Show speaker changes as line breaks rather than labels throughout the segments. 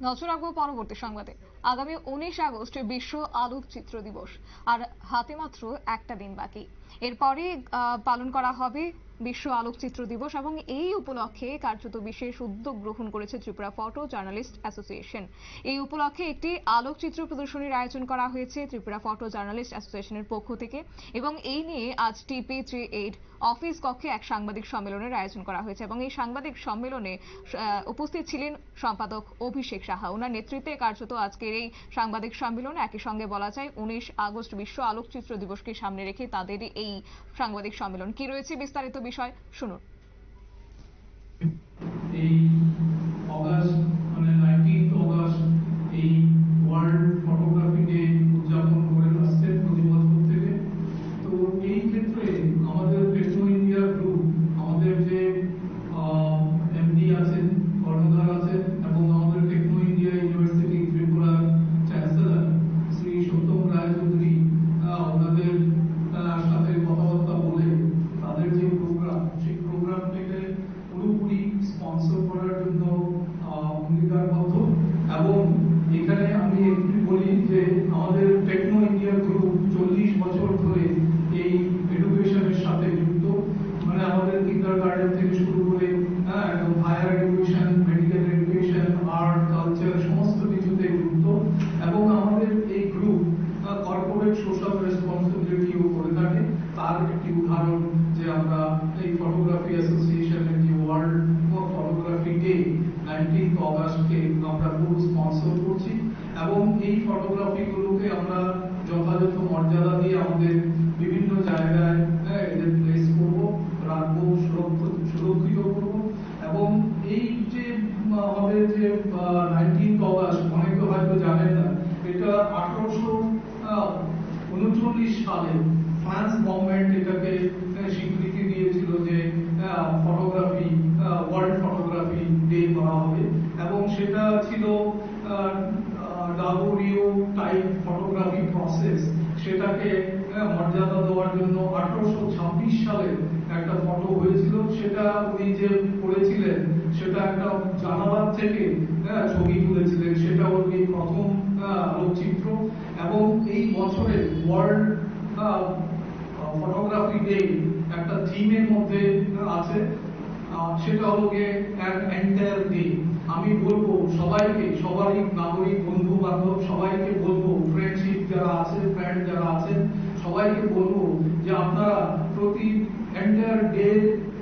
নজর রাখব পরবর্তী সংবাদে। আগামী উনিশ আগস্ট বিশ্ব আলোকচিত্র দিবস। আর হাতে মাত্র একটা দিন বাকি। এরপরে পালন করা হবে বিশ্ব আলোকচিত্র দিবস এবং এই উপলক্ষে কার্যত বিশেষ উদ্যোগ গ্রহণ করেছে ত্রিপুরা ফটো জার্নালিস্ট অ্যাসোসিয়েশন। এই উপলক্ষে একটি আলোকচিত্র প্রদর্শনীর আয়োজন করা হয়েছে ত্রিপুরা ফটো জার্নালিস্ট অ্যাসোসিয়েশনের পক্ষ থেকে এবং এই নিয়ে আজ টিপি থ্রি এইট অফিস কক্ষে এক সাংবাদিক সম্মেলনের আয়োজন করা হয়েছে এবং এই সাংবাদিক সম্মেলনে উপস্থিত ছিলেন সম্পাদক অভিষেক সাহা। ওনার নেতৃত্বে কার্যত আজকের এই সাংবাদিক সম্মেলনে। একই সঙ্গে বলা যায়, উনিশ আগস্ট বিশ্ব আলোকচিত্র দিবসকে সামনে রেখে তাদের এই সাংবাদিক সম্মেলন। কি রয়েছে বিস্তারিত বিষয় শুনুন।
এই অগাস্ট মানে নাইনটিন্থ অগাস্ট এই ওয়ার্ল্ড ফটোগ্রাফি ডে উদযাপন করে আসছে প্রতি বছর থেকে তো এই ক্ষেত্রে আমাদের টেকনো ইন্ডিয়া গ্রুপ আমাদের যে এমডি আছেন কর্ণধার আছেন এবং আমাদের টেকনো ইন্ডিয়া ইউনিভার্সিটি ত্রিপুরার চ্যান্সেলর শ্রী সত্যম রায় চৌধুরী আহ, ওনাদের আহ, সাথে কথাবার্তা বলে তাদের যে প্রোগ্রাম সেই প্রোগ্রামটাকে পুরোপুরি স্পন্সর করার জন্য আহ, অঙ্গীকারবদ্ধ এবং এখানে আমি একটু বলি যে আমাদের টেকনো ইন্ডিয়া গ্রুপ চল্লিশ বছর ধরে এই এডুকেশনের সাথে যুক্ত মানে আমাদের কিন্ডার গার্ডেন থেকে শুরু করে হ্যাঁ একদম higher education medical education art culture সমস্ত কিছুতে যুক্ত এবং আমাদের এই গ্রুপ কর্পোরেট সোশ্যাল রেসপন্সিবিলিটিও করে থাকে তার একটি উদাহরণ যে আমরা এই ফটোগ্রাফি অ্যাসোসিয়েশনের যে ওয়ার্ল্ড ফটোগ্রাফি ডে অগাস্টকে আমরা পুরো স্পন্সর করছি এবং এই ফটোগ্রাফি গুলোকে আমরা যথাযথ মর্যাদা দিয়ে আমাদের বিভিন্ন জায়গায় হ্যাঁ, এদের প্লেস করব রাখব সুরক্ষিত করব এবং এই যে আমাদের যে নাইনটিন্থ অগাস্ট অনেকে হয়তো জানেন না এটা আঠারোশো উনচল্লিশ সালে ফ্রান্স গভর্নমেন্ট এটাকে আহ, স্বীকৃতি দিয়েছিল যে ফটোগ্রাফি ওয়ার্ল্ড ফটোগ্রাফি ডে করা হবে এবং সেটা ছিল ডাবোরিও টাইপ ফটোগ্রাফি প্রসেস সেটাকে মর্যাদা দেওয়ার জন্য আঠারোশো ছাব্বিশ সালে একটা ফটো হয়েছিল। সেটা উনি যে করেছিলেন, সেটা একটা জানালার থেকে ছবি তুলেছিলেন। সেটা উনি প্রথম আলোকচিত্র। এবং এই বছরে ওয়ার্ল্ড ফটোগ্রাফি ডে একটা থিমের মধ্যে আছে। সেটা হলো গিয়ে এন্টায়ার ডে আমি বলব সবাইকে, সবারই নাগরিক বন্ধু বান্ধব সবাইকে বলব ফ্রেন্ডশিপ যারা আছে ফ্রেন্ড যারা আছেন, সবাইকে বলব যে আপনারা প্রতি এন্টায়ার ডে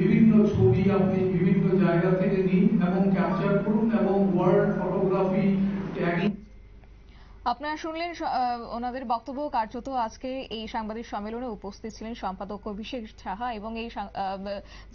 বিভিন্ন ছবি আপনি বিভিন্ন জায়গা থেকে নিন এবং ক্যাপচার করুন এবং ওয়ার্ল্ড ফটোগ্রাফি ট্যাগিং
আপনারা শুনলেন ওনাদের বক্তব্য কার্যত আজকে এই সাংবাদিক সম্মেলনে উপস্থিত ছিলেন সম্পাদক অভিষেক সাহা এবং এই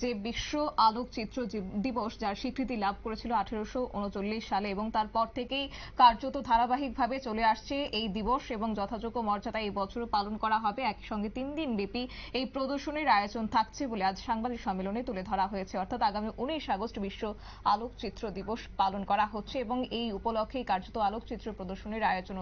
যে বিশ্ব আলোকচিত্র দিবস যার স্বীকৃতি লাভ করেছিল আঠেরোশো উনচল্লিশ সালে এবং তারপর থেকেই কার্যত ধারাবাহিকভাবে চলে আসছে এই দিবস এবং যথাযোগ্য মর্যাদা এই বছরও পালন করা হবে। একই সঙ্গে তিন দিন ব্যাপী এই প্রদর্শনীর আয়োজন থাকছে বলে আজ সাংবাদিক সম্মেলনে তুলে ধরা হয়েছে। অর্থাৎ আগামী উনিশ আগস্ট বিশ্ব আলোকচিত্র দিবস পালন করা হচ্ছে এবং এই উপলক্ষেই কার্যত আলোকচিত্র প্রদর্শনীর আয়োজনও